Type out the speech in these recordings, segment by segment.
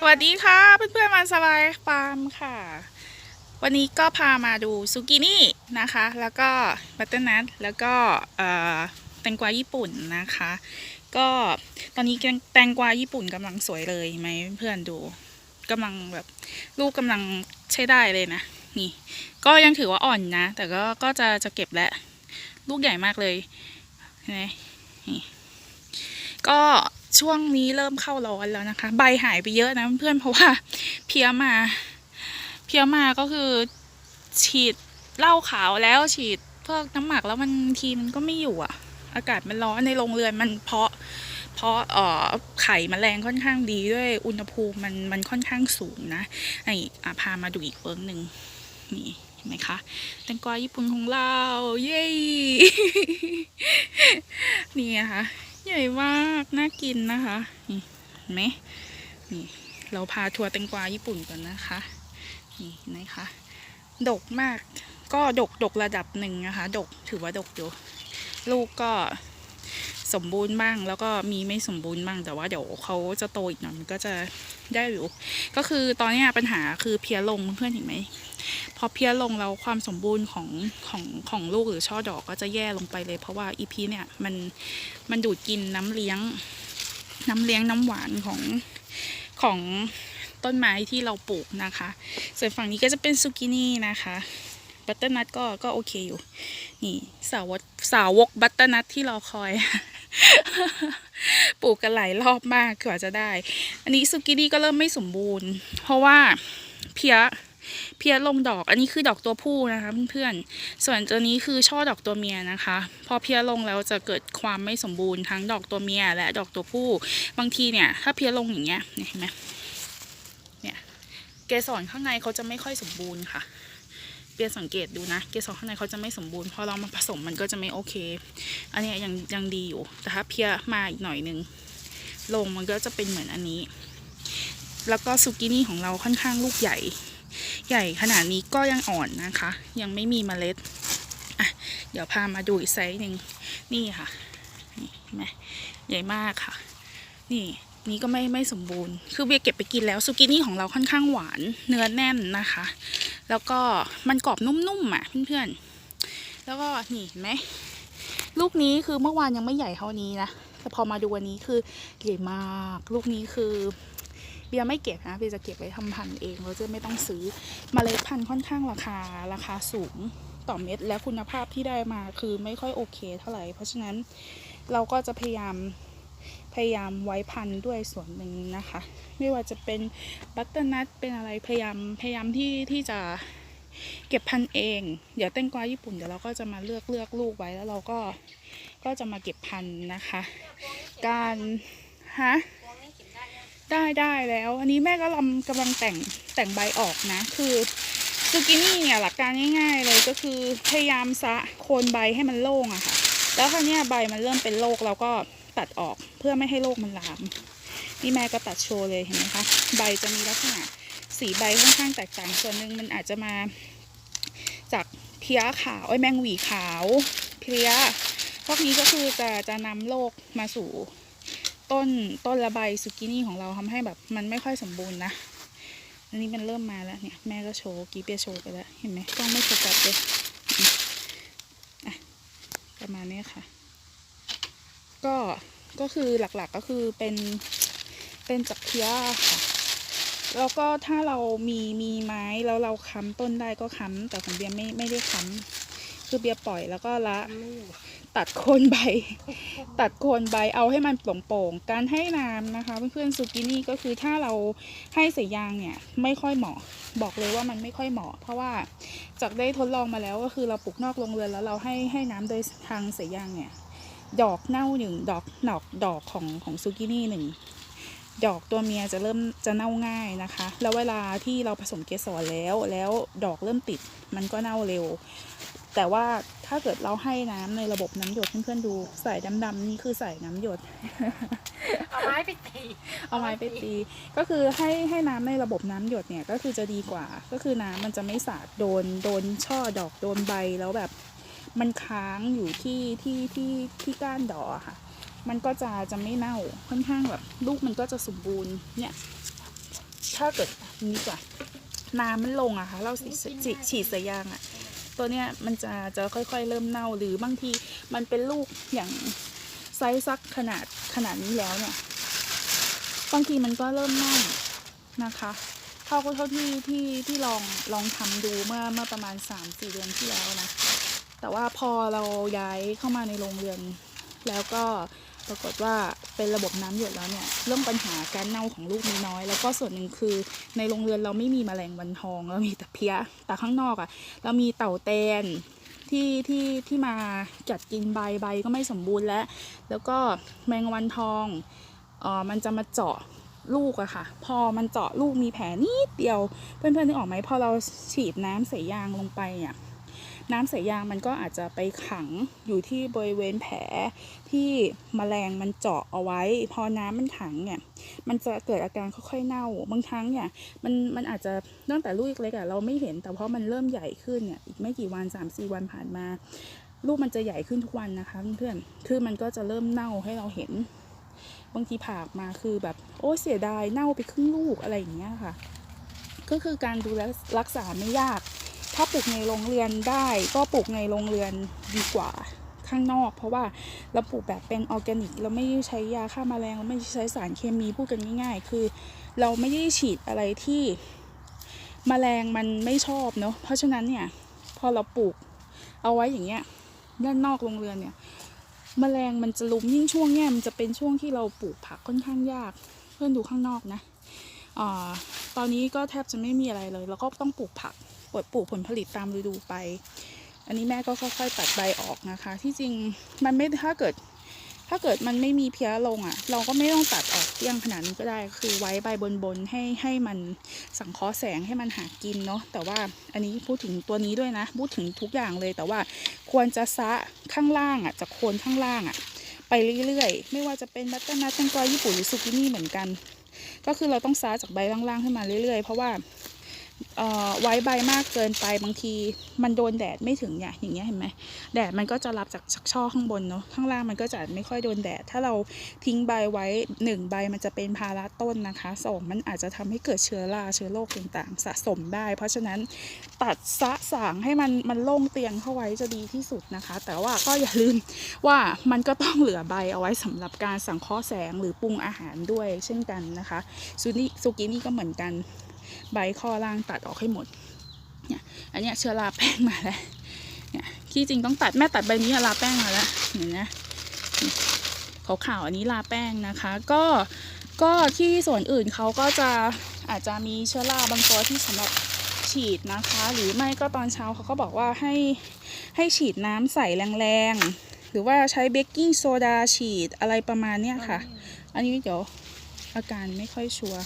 สวัสดีค่ะเพื่อนๆมาสบายฟาร์มค่ะ วันนี้ก็พามาดูซูกินี่นะคะ แล้วก็บัตเตอร์นัทแล้วก็แตงกวาญี่ปุ่นนะคะ ก็ตอนนี้แตงกวาญี่ปุ่นกำลังสวยเลยไหมเพื่อนดูกำลังแบบลูกกำลังใช้ได้เลยนะ นี่ ก็ยังถือว่าอ่อนนะ แต่ก็ก็จะจะเก็บแล้วลูกใหญ่มากเลยนไหมนี่ก็ ช่วงนี้เริ่มเข้าร้อนแล้วนะคะ ใบหายไปเยอะนะเพื่อนเพราะว่าเพี้ยมา เพี้ยมาก็คือ ฉีดเหล้าขาวแล้วฉีดพวกน้ำหมักแล้วมันทีมันก็ไม่อยู่อะอากาศมันร้อนในโรงเรือนมันเพาะ เพราะเอ่อไข่มแมลงค่อนข้างดีด้วยอุณหภูมิมันมันค่อนข้างสูงนะไออะพามาดูอีกเฟิร์งหนึ่งนี่เห็นไหมคะแตงกวาญี่ปุ่นของเรา เย้ นี่นะคะ ใหญ่มากน่ากินนะคะนี่เห็นไหมนี่เราพาทัวร์แตงกวาญี่ปุ่นก่อนนะคะนี่นะคะดกมากก็ดกดกระดับหนึ่งนะคะ ดกถือว่าดกอยู่ ลูกก็สมบูรณ์บ้างแล้วก็มีไม่สมบูรณ์บ้างแต่ว่าเดี๋ยวเขาจะโตอีกหน่อยมันก็จะ ได้อยู่ ก็คือตอนนี้ปัญหาคือเพี้ยลงเพื่อนเห็นไหมพอเพี้ยลงแล้วความสมบูรณ์ของของของลูกหรือช่อดอกก็จะแย่ลงไปเลย เพราะว่าอีพีเนี่ยมันมันดูดกินน้ำเลี้ยง น้ำเลี้ยงน้ำหวานของของต้นไม้ที่เราปลูกนะคะ ส่วนฝั่งนี้ก็จะเป็นซูกินี่นะคะบัตเตอร์นัทก็ก็โอเคอยู่ นี่สาวกสาวกบัตเตอร์นัทที่รอคอย ปลูกกันหลายรอบมากกว่าจะได้ อันนี้ซูกินี่ก็เริ่มไม่สมบูรณ์ เพราะว่าเพี้ยเพี้ยลงดอก อันนี้คือดอกตัวผู้นะคะเพื่อนๆ ส่วนตัวนี้คือช่อดอกตัวเมียนะคะ พอเพี้ยลงแล้วจะเกิดความไม่สมบูรณ์ทั้งดอกตัวเมียและดอกตัวผู้ บางทีเนี่ยถ้าเพี้ยลงอย่างเงี้ยเนี่ยเห็นไหมเนี่ยเกสรข้างในเขาจะไม่ค่อยสมบูรณ์ค่ะ เปียสังเกตดูนะ เกสรข้างในเขาจะไม่สมบูรณ์พอเรามาผสมมันก็จะไม่โอเค อันนี้ยังยังดีอยู่ แต่ถ้าเพี้ยมาอีกหน่อยนึงลงมันก็จะเป็นเหมือนอันนี้ แล้วก็ซูกินี่ของเราค่อนข้างลูกใหญ่ ใหญ่ขนาดนี้ก็ยังอ่อนนะคะ ยังไม่มีเมล็ดอะเดี๋ยวพามาดูอีกไซส์หนึ่งนี่ค่ะนี่เห็นไหมใหญ่มากค่ะ นี่นี่ก็ไม่ไม่สมบูรณ์ คือเบียเก็บไปกินแล้วซูกินี่ของเราค่อนข้างหวาน เนื้อแน่นนะคะ แล้วก็มันกรอบนุ่มๆอะเพื่อนๆ แล้วก็นี่เห็นไหมลูกนี้คือเมื่อวานยังไม่ใหญ่เท่านี้นะแต่พอมาดูวันนี้คือใหญ่มาก ลูกนี้คือเบียร์ไม่เก็บนะเบียร์จะเก็บไว้ทำพันธุ์เองเราจะไม่ต้องซื้อมเมล็ดพันธุ์ค่อนข้างราคาราคาสูงต่อเม็ดและคุณภาพที่ได้มาคือไม่ค่อยโอเคเท่าไหร่ เพราะฉะนั้นเราก็จะพยายาม พยายามไว้พันด้วยส่วนหนึ่งนะคะ ไม่ว่าจะเป็นบัตเตอร์นัทเป็นอะไรพยายามพยายามที่ที่จะเก็บพันเอง เดี๋ยวแตงกวาญี่ปุ่นเดี๋ยวเราก็จะมาเลือกเลือกลูกไว้แล้วเราก็ก็จะมาเก็บพันนะคะ การฮะได้ได้แล้ว อันนี้แม่ก็กำลังกำลังแต่งแต่งใบออกนะ คือซูกินี่เนี่ยหลักการง่ายๆเลยก็คือพยายามซะโคนใบให้มันโล่งอะค่ะ แล้วคราวเนี้ยใบมันเริ่มเป็นโรคเราก็ ตัดออกเพื่อไม่ให้โรคมันลาม นี่แม่ก็ตัดโชว์เลยเห็นไหมคะ ใบจะมีลักษณะสีใบค่อนข้างแตกต่างส่วนหนึ่งมันอาจจะมา จากเพี้ยขาวไอ้แมงหวีขาว เพี้ยพวกนี้ก็คือจะจะนำโรคมาสู่ต้นต้นระบายซูกินี่ของเราทำให้แบบมันไม่ค่อยสมบูรณ์นะ อันนี้มันเริ่มมาแล้วเนี่ยแม่ก็โชว์กีเปียโชว์ไปแล้ว เห็นไหมกล้องไม่โฟกัสเลย อะ ประมาณนี้ค่ะ ก็ก็คือหลักๆก็คือเป็นเป็นจากเพียค่ะแล้วก็ถ้าเรามีมีไม้แล้วเราค้ำต้นได้ก็ค้ำแต่ของเบียร์ไม่ไม่ได้ค้ำคือเบียร์ปล่อยแล้วก็ละตัดโคนใบ ตัดโคนใบเอาให้มันโปร่งๆการให้น้ำนะคะ เพื่อนๆซูกินี่ก็คือถ้าเราให้ใส่ยางเนี่ยไม่ค่อยเหมาะ บอกเลยว่ามันไม่ค่อยเหมาะ เพราะว่าจากได้ทดลองมาแล้วก็คือเราปลูกนอกโรงเรือนแล้วเราให้ให้น้ำโดยทางใส่ยางเนี่ย ดอกเน่าหนึ่งดอกหนอกดอกของของซูกินี่หนึ่งดอกตัวเมียจะเริ่มจะเน่าง่ายนะคะ แล้วเวลาที่เราผสมเกสรแล้ว แล้วดอกเริ่มติดมันก็เน่าเร็ว แต่ว่าถ้าเกิดเราให้น้ำในระบบน้ำหยดเพื่อนๆดูใส่ดำๆนี่คือใส่น้ำหยด เอาไม้ไปตี เอาไม้ไปตี ก็คือให้ให้น้ำในระบบน้ำหยดเนี่ยก็คือจะดีกว่า ก็คือน้ำมันจะไม่สาดโดนโดนช่อดอกโดนใบแล้วแบบ มันค้างอยู่ที่ที่ที่ที่ก้านดอกค่ะ มันก็จะจะไม่เน่าค่อนข้างแบบลูกมันก็จะสมบูรณ์เนี่ย ถ้าเกิดนี้กว่าน้ำมันลงอะค่ะเราฉีดฉีดสายยางอะตัวเนี้ยมันจะจะค่อยๆ เริ่มเน่าหรือบางทีมันเป็นลูกอย่างไซส์สักขนาดขนาดนี้แล้วเนี่ยบางทีมันก็เริ่มเน่านะคะเท่าก็เท่าที่ที่ที่ลองลองทำดูเมื่อเมื่อประมาณ3-4เดือนที่แล้วนะ แต่ว่าพอเราย้ายเข้ามาในโรงเรือนแล้วก็ปรากฏว่าเป็นระบบน้ำหยดแล้วเนี่ยเรื่องปัญหาการเน่าของลูกมีน้อย แล้วก็ส่วนหนึ่งคือในโรงเรือนเราไม่มีแมลงวันทองเรามีแต่เพี้ยแต่ข้างนอกอะ่ะ เรามีเต่าแตนที่ที่ที่มากัดกินใบใบก็ไม่สมบูรณ์แล้ว แล้วก็แมงวันทองเออมันจะมาเจาะลูกอะค่ะ พอมันเจาะลูกมีแผลนิดเดียวเพื่อนๆนึกออกไหมพอเราฉีดน้ำใส่ยางลงไปเนี่ย น้ำใส่ยางมันก็อาจจะไปขังอยู่ที่บริเวณแผลที่แมลงมันเจาะเอาไว้ พอน้ำมันขังเนี่ยมันจะเกิดอาการค่อยๆเน่า บางครั้งเนี่ยมันมันอาจจะตั้งแต่ลูกเล็กๆอะเราไม่เห็น แต่พอมันเริ่มใหญ่ขึ้นเนี่ยอีกไม่กี่วัน3าสี่วันผ่านมา ลูกมันจะใหญ่ขึ้นทุกวันนะคะเพื่อนๆคือมันก็จะเริ่มเน่าให้เราเห็น บางทีผ่าออกมาคือแบบโอ้เสียดายเน่าไปครึ่งลูกอะไรอย่างเงี้ยค่ะ ก็คือการดูแลรักษาไม่ยาก ถ้าปลูกในโรงเรือนได้ก็ปลูกในโรงเรือนดีกว่าข้างนอก เพราะว่าเราปลูกแบบเป็นออร์แกนิก เราไม่ใช้ยาฆ่าแมลงเราไม่ใช้สารเคมีพูดกันง่าย ๆ คือ เราไม่ได้ฉีดอะไรที่แมลงมันไม่ชอบเนาะเพราะฉะนั้นเนี่ยพอเราปลูกเอาไว้อย่างเงี้ยด้านนอกโรงเรือนเนี่ยแมลงมันจะลุมยิ่งช่วงเนี้ยมันจะเป็นช่วงที่เราปลูกผักค่อนข้างยาก เพื่อนดูข้างนอกนะอาตอนนี้ก็แทบจะไม่มีอะไรเลย แล้วก็ต้องปลูกผัก ปลูกผลผลิตตามฤดูไป อันนี้แม่ก็ค่อยๆตัดใบออกนะคะ ที่จริงมันไม่ถ้าเกิด ถ้าเกิดมันไม่มีเพี้ยลงอะ่ะ เราก็ไม่ต้องตัดออกเตี้ยงขนาดนี้ก็ได้คือไว้ใบบนๆให้ให้มันสังเคราะห์แสงให้มันหากินเนาะแต่ว่าอันนี้พูดถึงตัวนี้ด้วยนะพูดถึงทุกอย่างเลยแต่ว่าควรจะซะข้างล่างอะจากโคนข้างล่างอะไปเรื่อยๆ ไม่ว่าจะเป็นบัตเตอร์นัทแตงกวาญี่ปุ่นหรือซูกินี่เหมือนกัน ก็คือเราต้องซาจากใบล่างๆขึ้นมาเรื่อยๆ เพราะว่า ไว้ใบมากเกินไปบางทีมันโดนแดดไม่ถึงเนี่ยอย่างเงี้ยเห็นไหมแดดมันก็จะรับจากจากช่อข้างบนเนาะข้างล่างมันก็จะไม่ค่อยโดนแดด ถ้าเราทิ้งใบไว้หนึ่งใบมันจะเป็นภาระต้นนะคะสองมันอาจจะทำให้เกิดเชื้อราเชื้อโรคต่างๆ สะสมได้ เพราะฉะนั้นตัดสะสางให้มันมันโล่งเตียงเข้าไว้จะดีที่สุดนะคะ แต่ว่าก็อย่าลืมว่ามันก็ต้องเหลือใบเอาไว้สำหรับการสังเคราะห์แสงหรือปรุงอาหารด้วยเช่นกันนะคะซูนี่ซูกินี่ก็เหมือนกัน ใบข้อล่างตัดออกให้หมดเนี่ยอันนี้เชื้อราแป้งมาแล้วเนี่ยที่จริงต้องตัดแม่ตัดใบนี้อะลาแป้งมาแล้วเห็นไหมนี่ขาวๆอันนี้ลาแป้งนะคะ ก็ก็ที่ส่วนอื่นเขาก็จะอาจจะมีเชื้อราบางตัวที่สำหรับฉีดนะคะ หรือไม่ก็ตอนเช้าเขาก็บอกว่าให้ให้ฉีดน้ำใส่แรงๆ หรือว่าใช้เบกกิ้งโซดาฉีดอะไรประมาณเนี้ยค่ะ อันนี้เดี๋ยวอาการไม่ค่อยชัวร์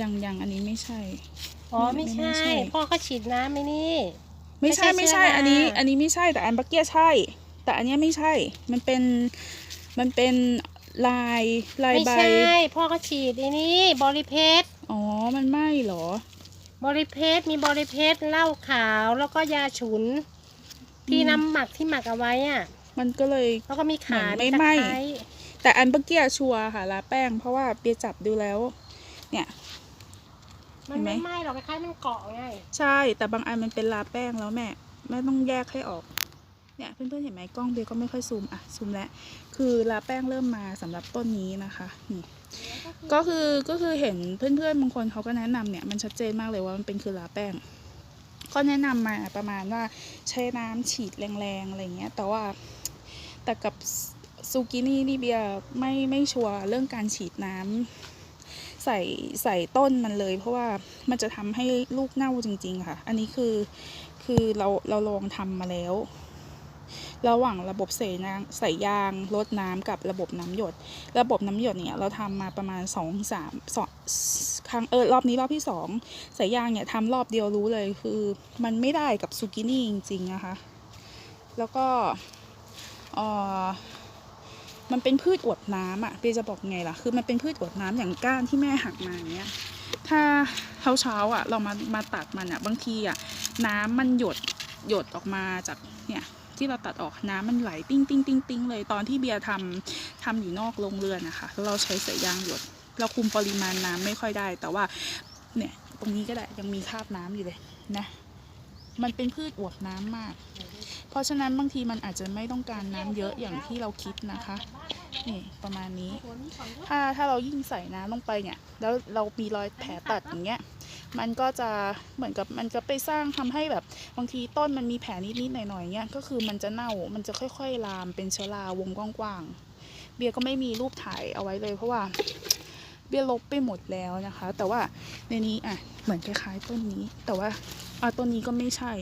ยังยังอันนี้ไม่ใช่ อ๋อไม่ไม่ใช่ใช่ พ่อก็ฉีดน้ำไหมนี่ ไม่ใช่ไม่ไม่ใช่ใช่เชื้อราอันนี้ อันนี้ไม่ใช่แต่อันบักเกียใช่ แต่อันเนี้ยไม่ใช่ มันเป็นมันเป็นลายลายไม่ใบใช่พ่อก็ฉีดไอ้นี่บริเพสอ๋อมันไม่เหรอบริเพสมีบริเพสเหล้าขาวแล้วก็ยาฉุน ที่อืมน้ำหมักที่หมักเอาไว้อะ มันก็เลยแล้วก็มีขาเหมือนไม่ตะไหม้ไคร้แต่อันเมื่อกี้ชัวร์ค่ะลาแป้งเพราะว่าเบียร์จับดูแล้ว เนี่ย มันเห็นไหมไม่ไหม้หรอกคล้ายๆมันเกาะไงใช่ แต่บางอันมันเป็นลาแป้งแล้วแม่แม่ต้องแยกให้ออก เนี่ยเพื่อนๆเห็นไหมกล้องเบียร์ก็ไม่ค่อยซูมอะซูมแล้วคือลาแป้งเริ่มมาสำหรับต้นนี้นะคะนี่ ก็คือก็คือเห็นเพื่อนๆบางคนเขาก็แนะนำเนี่ยมันชัดเจนมากเลยว่ามันเป็นคือลาแป้ง ก็แนะนำมาประมาณว่าใช้น้ำฉีดแรงๆอะไรเงี้ย แต่ว่าแต่กับซูกินี่นี่เบียร์ไม่ไม่ชัวร์เรื่องการฉีดน้ำ ใส่ใส่ต้นมันเลย เพราะว่ามันจะทำให้ลูกเน่าจริง ๆ ค่ะ อันนี้คือคือเราเราลองทำมาแล้ว ระหว่างระบบใส่น้ำใส่ยางลดน้ำกับระบบน้ำหยด ระบบน้ำหยดเนี่ยเราทำมาประมาณสองสามสองครั้งเออรอบนี้รอบที่สองใส่ยางเนี่ยทำรอบเดียวรู้เลยคือ มันไม่ได้กับซูกินี่จริงๆนะคะ แล้วก็เออ มันเป็นพืชอวดน้ำอะเปียจะบอกไงล่ะ คือมันเป็นพืชอวดน้ำอย่างก้านที่แม่หักมาอย่างเงี้ย ถ้าเช้าเช้าอะเรามามาตัดมันอะบางทีอะน้ำมันหยดหยดออกมาจากเนี่ยที่เราตัดออกน้ำมันไหลติ้งติ้งติ้งติ้งเลยตอนที่เบียร์ทำทำอยู่นอกโรงเรือนนะคะแล้วเราใช้สายยางหยด เราคุมปริมาณน้ำไม่ค่อยได้ แต่ว่าเนี่ยตรงนี้ก็ได้ยังมีคราบน้ำอยู่เลยนะ มันเป็นพืชอวบน้ำมาก เพราะฉะนั้นบางทีมันอาจจะไม่ต้องการน้ำเยอะอย่างที่เราคิดนะคะนี่ประมาณนี้ ถ้าถ้าเรายิ่งใส่น้ำลงไปเนี่ย แล้วเรามีรอยแผลตัดอย่างเงี้ยมันก็จะเหมือนกับมันจะไปสร้างทำให้แบบบางทีต้นมันมีแผลนิดๆหน่อยๆเงี้ยก็คือมันจะเน่ามันจะค่อยๆลามเป็นเชื้อราวงกว้างๆเบียร์ก็ไม่มีรูปถ่ายเอาไว้เลย เพราะว่าเบียร์ลบไปหมดแล้วนะคะ แต่ว่าในนี้อะเหมือนคล้ายๆต้นนี้ แต่ว่า อะต้นนี้ก็ไม่ใช่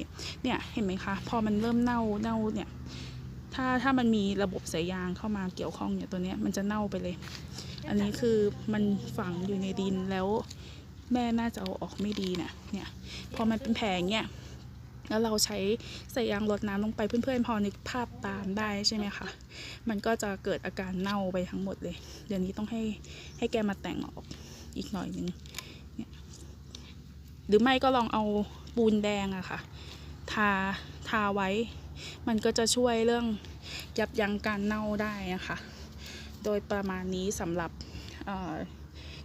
เนี่ยเห็นไหมคะ พอมันเริ่มเน่าเน่าเนี่ย ถ้าถ้ามันมีระบบสายยางเข้ามาเกี่ยวข้องเนี่ยตัวเนี้ยมันจะเน่าไปเลย อันนี้คือมันฝังอยู่ในดินแล้วแม่น่าจะเอาออกไม่ดีนะเนี่ย พอมันเป็นแผลอย่างเนี่ย แล้วเราใช้สายยางรดน้ำลงไปเพื่อนๆ พอนึกภาพตามได้ใช่ไหมคะ มันก็จะเกิดอาการเน่าไปทั้งหมดเลย เดี๋ยวนี้ต้องให้ให้แกมาแต่งออกอีกหน่อยนึงเนี่ย หรือไม่ก็ลองเอา ปูนแดงอะค่ะ ทา ทาไว้ มันก็จะช่วยเรื่องยับยั้งการเน่าได้นะคะ โดยประมาณนี้สำหรับ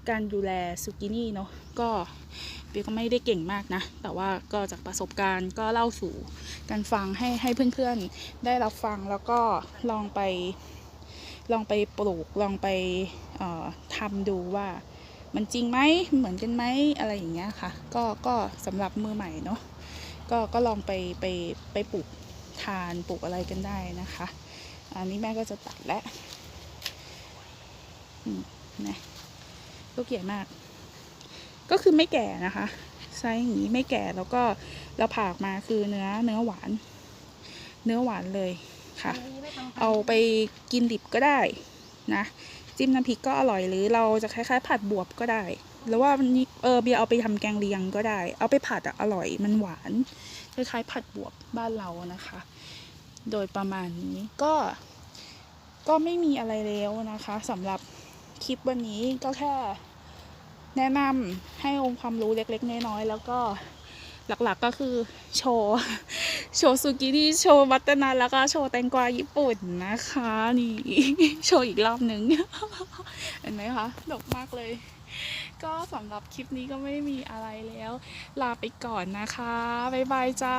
การดูแลซูกินี่เนาะ ก็เปียก็ไม่ได้เก่งมากนะ แต่ว่าก็จากประสบการณ์ก็เล่าสู่กันฟังให้ให้เพื่อนๆได้รับฟังแล้วก็ลองไปลองไปปลูกลองไปทำดูว่า มันจริงไหมเหมือนกันไหมอะไรอย่างเงี้ยค่ะ ก็ก็สำหรับมือใหม่เนาะก็ก็ลองไปไปไปปลูกทานปลูกอะไรกันได้นะคะ อันนี้แม่ก็จะตัดแล้วอืมนะลูกใหญ่มาก ก็คือไม่แก่นะคะไซส์อย่างนี้ไม่แก่แล้วก็เราผ่าออกมาคือเนื้อเนื้อหวาน เนื้อหวานเลยค่ะ เอาไปกินดิบก็ได้นะ จิ้มน้ำพริกก็อร่อยหรือเราจะคล้ายๆ ผัดบวบก็ได้ หรือว่ามันเออเบียเอาไปทำแกงเลียงก็ได้ เอาไปผัดอะอร่อยมันหวานคล้ายๆผัดบวบบ้านเรานะคะ โดยประมาณนี้ก็ ก็ไม่มีอะไรแล้วนะคะสำหรับคลิปวันนี้ก็แค่แนะนำให้องค์ความรู้เล็กๆน้อยๆแล้วก็ หลักๆก็คือโชว์โชว์ซูกินี่โชว์วัตนาแล้วก็โชว์แตงกวาญี่ปุ่นนะคะนี่โชว์อีกรอบหนึ่งเห็นไหมคะดกมากเลย ก็สำหรับคลิปนี้ก็ไม่มีอะไรแล้ว ลาไปก่อนนะคะ บ๊ายบายจ้า